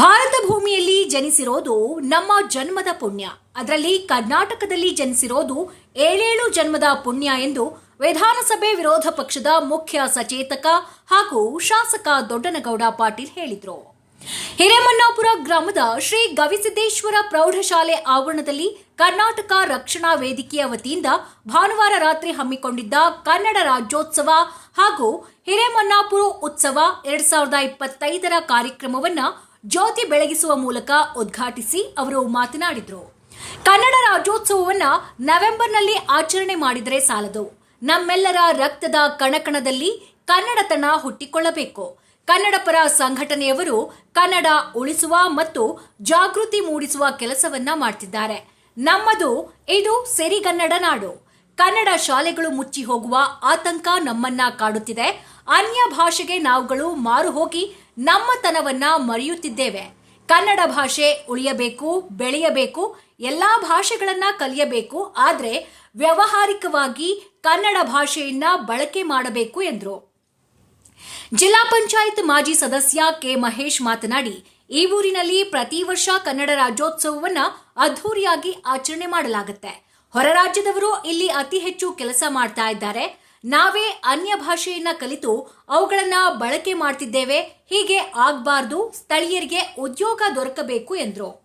ಭಾರತ ಭೂಮಿಯಲ್ಲಿ ಜನಿಸಿರೋದು ನಮ್ಮ ಜನ್ಮದ ಪುಣ್ಯ. ಅದರಲ್ಲಿ ಕರ್ನಾಟಕದಲ್ಲಿ ಜನಿಸಿರೋದು ಏಳೇಳು ಜನ್ಮದ ಪುಣ್ಯ ಎಂದು ವಿಧಾನಸಭೆ ವಿರೋಧ ಪಕ್ಷದ ಮುಖ್ಯ ಸಚೇತಕ ಹಾಗೂ ಶಾಸಕ ದೊಡ್ಡನಗೌಡ ಪಾಟೀಲ್ ಹೇಳಿದರು. ಹಿರೇಮನ್ನಾಪುರ ಗ್ರಾಮದ ಶ್ರೀ ಗವಿಸಿದ್ದೇಶ್ವರ ಪ್ರೌಢಶಾಲೆ ಆವರಣದಲ್ಲಿ ಕರ್ನಾಟಕ ರಕ್ಷಣಾ ವೇದಿಕೆಯ ವತಿಯಿಂದ ಭಾನುವಾರ ರಾತ್ರಿ ಹಮ್ಮಿಕೊಂಡಿದ್ದ ಕನ್ನಡ ರಾಜ್ಯೋತ್ಸವ ಹಾಗೂ ಹಿರೇಮನ್ನಾಪುರ ಉತ್ಸವ ಎರಡ್ ಸಾವಿರದ ಇಪ್ಪತ್ತೈದರ ಕಾರ್ಯಕ್ರಮವನ್ನ ಜ್ಯೋತಿ ಬೆಳಗಿಸುವ ಮೂಲಕ ಉದ್ಘಾಟಿಸಿ ಅವರು ಮಾತನಾಡಿದರು. ಕನ್ನಡ ರಾಜ್ಯೋತ್ಸವವನ್ನ ನವೆಂಬರ್ನಲ್ಲಿ ಆಚರಣೆ ಮಾಡಿದರೆ ಸಾಲದು. ನಮ್ಮೆಲ್ಲರ ರಕ್ತದ ಕಣಕಣದಲ್ಲಿ ಕನ್ನಡತನ ಹುಟ್ಟಿಕೊಳ್ಳಬೇಕು. ಕನ್ನಡ ಪರ ಸಂಘಟನೆಯವರು ಕನ್ನಡ ಉಳಿಸುವ ಮತ್ತು ಜಾಗೃತಿ ಮೂಡಿಸುವ ಕೆಲಸವನ್ನ ಮಾಡ್ತಿದ್ದಾರೆ. ನಮ್ಮದು ಇದು ಸೆರಿಗನ್ನಡ ನಾಡು. ಕನ್ನಡ ಶಾಲೆಗಳು ಮುಚ್ಚಿ ಹೋಗುವ ಆತಂಕ ನಮ್ಮನ್ನ ಕಾಡುತ್ತಿದೆ. ಅನ್ಯ ಭಾಷೆಗೆ ನಾವುಗಳು ಮಾರು ಹೋಗಿ ನಮ್ಮತನವನ್ನ ಮರೆಯುತ್ತಿದ್ದೇವೆ. ಕನ್ನಡ ಭಾಷೆ ಉಳಿಯಬೇಕು, ಬೆಳೆಯಬೇಕು, ಎಲ್ಲ ಭಾಷೆಗಳನ್ನ ಕಲಿಯಬೇಕು, ಆದರೆ ವ್ಯಾವಹಾರಿಕವಾಗಿ ಕನ್ನಡ ಭಾಷೆಯನ್ನ ಬಳಕೆ ಮಾಡಬೇಕು ಎಂದರು. ಜಿಲ್ಲಾ ಪಂಚಾಯತ್ ಮಾಜಿ ಸದಸ್ಯ ಕೆ ಮಹೇಶ್ ಮಾತನಾಡಿ, ಈ ಊರಿನಲ್ಲಿ ಪ್ರತಿ ವರ್ಷ ಕನ್ನಡ ರಾಜ್ಯೋತ್ಸವವನ್ನ ಅದ್ಧೂರಿಯಾಗಿ ಆಚರಣೆ ಮಾಡಲಾಗುತ್ತೆ. ಹೊರ ರಾಜ್ಯದವರು ಇಲ್ಲಿ ಅತಿ ಹೆಚ್ಚು ಕೆಲಸ ಮಾಡ್ತಾ ಇದ್ದಾರೆ. ನಾವೇ ಅನ್ಯ ಭಾಷೆಯನ್ನ ಕಲಿತು ಅವುಗಳನ್ನ ಬಳಕೆ ಮಾಡ್ತಿದ್ದೇವೆ, ಹೀಗೆ ಆಗಬಾರ್ದು, ಸ್ಥಳೀಯರಿಗೆ ಉದ್ಯೋಗ ದೊರಕಬೇಕು ಎಂದರು.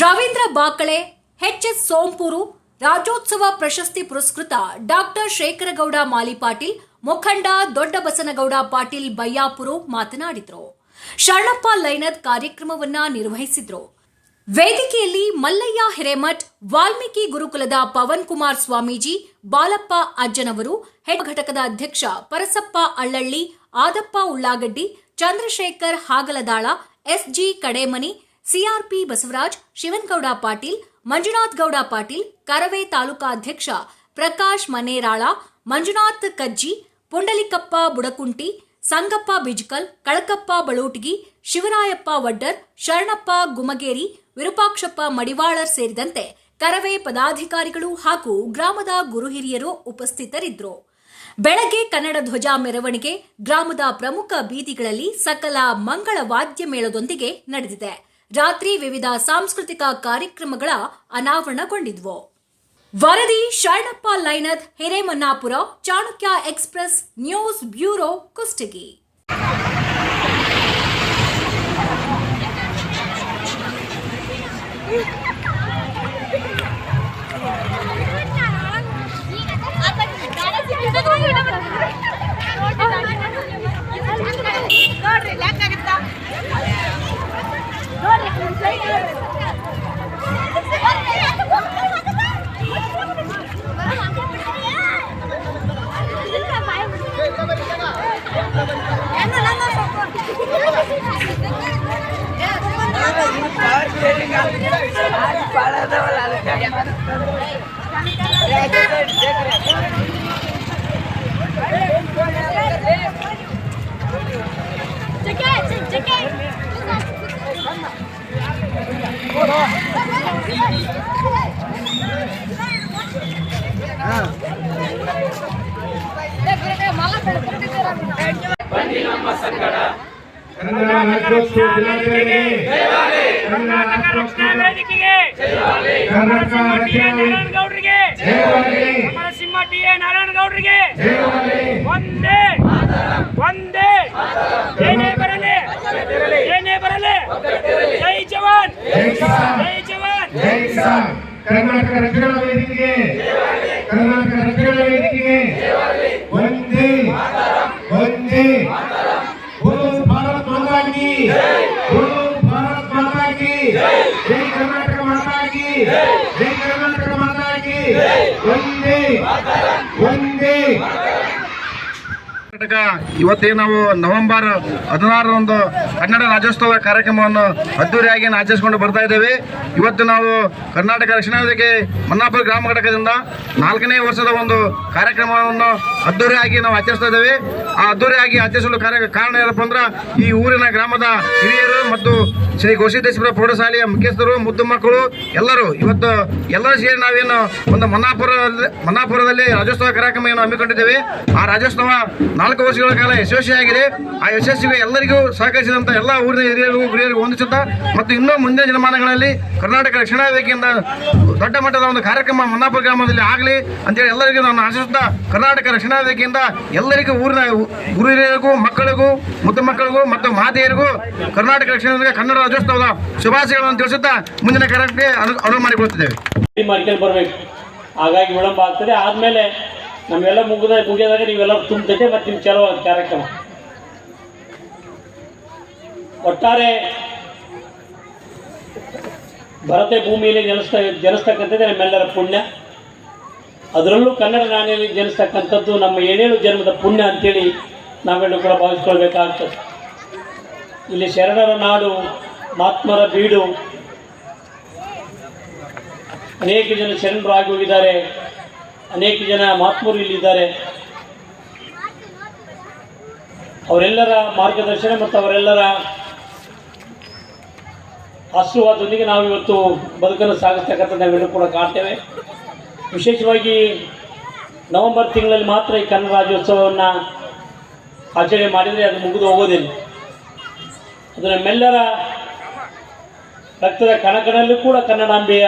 ರವೀಂದ್ರ ಬಾಕಳೆ, ಎಚ್ ಸೋಂಪೂರು, ರಾಜ್ಯೋತ್ಸವ ಪ್ರಶಸ್ತಿ ಪುರಸ್ಕೃತ ಡಾಕ್ಟರ್ ಶೇಖರಗೌಡ ಮಾಲಿಪಾಟೀಲ್, ಮುಖಂಡ ದೊಡ್ಡ ಬಸನಗೌಡ ಪಾಟೀಲ್ ಬಯ್ಯಾಪುರು ಮಾತನಾಡಿದರು. ಶರಣಪ್ಪ ಲೈನದ್ ಕಾರ್ಯಕ್ರಮವನ್ನ ನಿರ್ವಹಿಸಿದ್ರು. ವೇದಿಕೆಯಲ್ಲಿ ಮಲ್ಲಯ್ಯ ಹಿರೇಮಠ್, ವಾಲ್ಮೀಕಿ ಗುರುಕುಲದ ಪವನ್ ಕುಮಾರ್ ಸ್ವಾಮೀಜಿ, ಬಾಲಪ್ಪ ಅಜ್ಜನವರು, ಹೆಡ್ ಘಟಕದ ಅಧ್ಯಕ್ಷ Parasappa Allalli, Adappa Ullagaddi, Chandrashekar Hagaladal, S G Kademani, C R P Basavaraj, Shivangouda Patil, Manjunath Gowda Patil, Karave ತಾಲೂಕಾಧ್ಯಕ್ಷ Prakash Manerala, Manjunath Kajji, Pundalikappa Budakunti Sangappa Bijkal, Kalakappa Balotagi, Shivarayappa Vaddar, Sharanappa Gumageri, Virupakshappa Madivalar ಸೇರಿದಂತೆ ಕರವೇ ಪದಾಧಿಕಾರಿಗಳು ಹಾಗೂ ಗ್ರಾಮದ ಗುರು ಹಿರಿಯರು ಉಪಸ್ಥಿತರಿದ್ದರು. ಬೆಳಗ್ಗೆ ಕನ್ನಡ ಧ್ವಜ ಮೆರವಣಿಗೆ ಗ್ರಾಮದ ಪ್ರಮುಖ ಬೀದಿಗಳಲ್ಲಿ ಸಕಲ ಮಂಗಳ ವಾದ್ಯ ಮೇಳದೊಂದಿಗೆ ನಡೆದಿದೆ. ರಾತ್ರಿ ವಿವಿಧ ಸಾಂಸ್ಕೃತಿಕ ಕಾರ್ಯಕ್ರಮಗಳ ಅನಾವರಣಗೊಂಡಿದ್ವು. ವರದಿ Sharanappa Lainad Hiremannapur Chanakya express news bureau Kushtagi. Kannada Rajyotsava ದಿನಾಚರಣೆಗೆ ಕನ್ನಡ ರಾಜ್ಯೋತ್ಸವ ವೇದಿಕೆಗೆ ಕರ್ನಾಟಕ ರಾಜ್ಯ ನಾರಾಯಣಗೌಡರಿಗೆ ಜಯವಾಗಲಿ ನರಸಿಂಹ ಟಿ ಎ ನಾರಾಯಣಗೌಡರಿಗೆ ಜಯವಾಗಲಿ ಒಂದೇ ಒಂದೇ ಏನೇ ಬರಲಿ ಏನೇ ಬರಲಿ ಜೈ ಜವಾನ್ ಜೈ ಕಿಸಾನ್ ಜೈ ಜವಾನ್ ಜೈ ಕಿಸಾನ್ ಕರ್ನಾಟಕ ರಕ್ಷಣಾ ವೇದಿಕೆಗೆ ಕರ್ನಾಟಕ ಕರ್ನಾಟಕ, ಇವತ್ತೇ ನಾವು ನವೆಂಬರ್ ಹದಿನಾರರಂದು ಕನ್ನಡ ರಾಜ್ಯೋತ್ಸವ ಕಾರ್ಯಕ್ರಮವನ್ನು ಅದ್ದೂರಿಯಾಗಿ ಆಚರಿಸಿಕೊಂಡು ಬರ್ತಾ ಇದ್ದೇವೆ. ಇವತ್ತು ನಾವು ಕರ್ನಾಟಕ ರಕ್ಷಣಾ ವೇದಿಕೆ ಮನ್ನಾಪುರ ಗ್ರಾಮ ಘಟಕದಿಂದ ನಾಲ್ಕನೇ ವರ್ಷದ ಒಂದು ಕಾರ್ಯಕ್ರಮವನ್ನು ಅದ್ದೂರಿಯಾಗಿ ನಾವು ಆಚರಿಸ್ತಾ ಇದ್ದೇವೆ. ಆ ಅದ್ದೂರಿಯಾಗಿ ಆಚರಿಸಲು ಕಾರ್ಯ ಕಾರಣ ಏನಪ್ಪ ಅಂದ್ರೆ ಈ ಊರಿನ ಗ್ರಾಮದ ಹಿರಿಯರು ಮತ್ತು ಶ್ರೀ ಗೋಸಿದ್ದೇಶ್ವರ ಪ್ರೌಢಶಾಲೆಯ ಮುಖ್ಯಸ್ಥರು, ಮುದ್ದು ಮಕ್ಕಳು, ಎಲ್ಲರೂ ಇವತ್ತು ಎಲ್ಲರೂ ಸೇರಿ ನಾವೇನು ಒಂದು ಮನ್ನಾಪುರ ಮನ್ನಾಪುರದಲ್ಲಿ ರಾಜ್ಯೋತ್ಸವ ಕಾರ್ಯಕ್ರಮ ಏನು ಹಮ್ಮಿಕೊಂಡಿದ್ದೇವೆ. ಆ ರಾಜ್ಯೋತ್ಸವ ನಾಲ್ಕು ನಾಲ್ಕು ವರ್ಷಗಳ ಕಾಲ ಯಶಸ್ವಿಯಾಗಿದೆ ಆ ಯಶಸ್ವಿಗೆ ಎಲ್ಲರಿಗೂ ಸಹಕರಿಸಿದಂಥ ಎಲ್ಲ ಊರಿನ ಹಿರಿಯರಿಗೂ ಗುರಿಯರಿಗೂ ಹೊಂದಿಸುತ್ತಾ ಮತ್ತು ಇನ್ನೂ ಮುಂದಿನ ದಿನಮಾನಗಳಲ್ಲಿ ಕರ್ನಾಟಕ ರಕ್ಷಣಾ ವೇದಿಕೆಯಿಂದ ದೊಡ್ಡ ಮಟ್ಟದ ಒಂದು ಕಾರ್ಯಕ್ರಮ ಮನ್ನಾಪುರ ಗ್ರಾಮದಲ್ಲಿ ಆಗಲಿ ಅಂತೇಳಿ ಎಲ್ಲರಿಗೂ ನಾನು ಆಶಿಸುತ್ತಾ ಕರ್ನಾಟಕ ರಕ್ಷಣಾ ವೇದಿಕೆಯಿಂದ ಎಲ್ಲರಿಗೂ ಊರಿನ ಗುರು ಹಿರಿಯರಿಗೂ ಮಕ್ಕಳಿಗೂ, ಮುದ್ದು ಮಕ್ಕಳಿಗೂ ಮತ್ತು ಮಾತೆಯರಿಗೂ ಕರ್ನಾಟಕ ಕನ್ನಡ ರಾಜ್ಯೋತ್ಸವದ ಶುಭಾಶಯಗಳನ್ನು ತಿಳಿಸುತ್ತಾ ಮುಂದಿನ ಕಾರ್ಯಕ್ಕೆ ಅನು ಅನುವು ಮಾಡಿಕೊಳ್ತಿದ್ದೇವೆ ಮಾಡ್ಕೊಂಡು ಬರಬೇಕು. ಹಾಗಾಗಿ ವಿಳಂಬ ಆಗ್ತದೆ. ಆದಮೇಲೆ ನಮ್ಮೆಲ್ಲ ಮುಗಿದ ಮುಗಿಯೋದಾಗ ನೀವೆಲ್ಲ ತುಂಬ್ತೈತೆ ಮತ್ತೆ ನಿಮ್ಗೆ ಚಲೋ ಕಾರ್ಯಕ್ರಮ. ಒಟ್ಟಾರೆ ಭರತೆ ಭೂಮಿಯಲ್ಲಿ ಜನಿಸ್ತ ಜನಿಸ್ತಕ್ಕಂಥದ್ದೇ ನಮ್ಮೆಲ್ಲರ ಪುಣ್ಯ. ಅದರಲ್ಲೂ ಕನ್ನಡ ನಾಡಿನಲ್ಲಿ ಜನಿಸ್ತಕ್ಕಂಥದ್ದು ನಮ್ಮ ಏಳೇಳು ಜನ್ಮದ ಪುಣ್ಯ ಅಂತೇಳಿ ನಾವೆಲ್ಲರೂ ಕೂಡ ಭಾವಿಸ್ಕೊಳ್ಬೇಕಾಗ್ತದೆ. ಇಲ್ಲಿ ಶರಣರ ನಾಡು ಮಹಾತ್ಮರ ಬೀಡು. ಅನೇಕ ಜನ ಶರಣರಾಗಿ ಹೋಗಿದ್ದಾರೆ ಅನೇಕ ಜನ ಮಹಾತ್ಮರು ಇಲ್ಲಿದ್ದಾರೆ. ಅವರೆಲ್ಲರ ಮಾರ್ಗದರ್ಶನ ಮತ್ತು ಅವರೆಲ್ಲರ ಆಶೀರ್ವಾದದೊಂದಿಗೆ ನಾವು ಇವತ್ತು ಬದುಕನ್ನು ಸಾಗಿಸ್ತಕ್ಕಂಥ ನಾವೆಲ್ಲರೂ ಕೂಡ ಕಾಣ್ತೇವೆ. ವಿಶೇಷವಾಗಿ ನವೆಂಬರ್ ತಿಂಗಳಲ್ಲಿ ಮಾತ್ರ ಈ ಕನ್ನಡ ರಾಜ್ಯೋತ್ಸವವನ್ನು ಆಚರಣೆ ಮಾಡಿದರೆ ಅದು ಮುಗಿದು ಹೋಗೋದಿಲ್ಲ. ಅದು ನಮ್ಮೆಲ್ಲರ ರಕ್ತದ ಕಣಕಣಲ್ಲೂ ಕೂಡ ಕನ್ನಡಾಂಬೆಯ